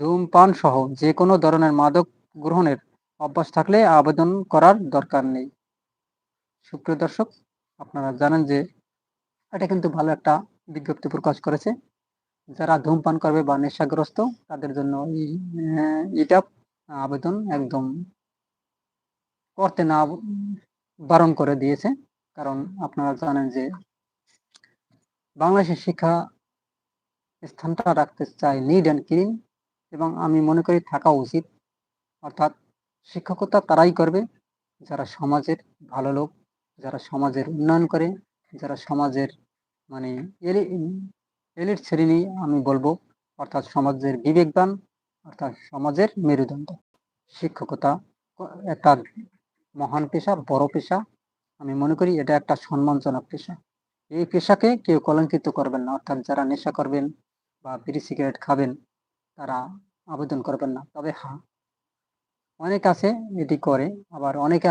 ধূমপান সহ যে কোনো ধরনের মাদক গ্রহণের অভ্যাস থাকলে আবেদন করার দরকার নেই। সুপ্রিয় দর্শক, আপনারা জানেন যে এটা কিন্তু ভালো একটা বিজ্ঞপ্তি প্রকাশ করেছে। যারা ধূমপান করবে বা নেশাগ্রস্ত, তাদের জন্য এটা আবেদন একদম করতে না বারণ করে দিয়েছে। কারণ আপনারা জানেন যে বাংলাদেশের শিক্ষা স্থানটা রাখতে চায় নিড অ্যান্ড ক্লিন এবং আমি মনে করি থাকা উচিত। অর্থাৎ শিক্ষকতা তারাই করবে। যারা সমাজের ভালো লোক, যারা সমাজের উন্নয়ন করে, যারা সমাজের মানে এলিট শ্রেণি আমি বলব, অর্থাৎ সমাজের বিবেকবান, অর্থাৎ সমাজের মেরুদণ্ড। শিক্ষকতা একটা মহান পেশা, বড় পেশা। আমি মনে করি এটা একটা সম্মানজনক পেশা। এই পেশাকে কেউ কলঙ্কিত করবেন না। অর্থাৎ যারা নেশা করবেন বা বিড়ি সিগারেট খাবেন তারা আবেদন করবেন না। তবে হ্যাঁ অনেক আছে এটি করে আবার অনেকে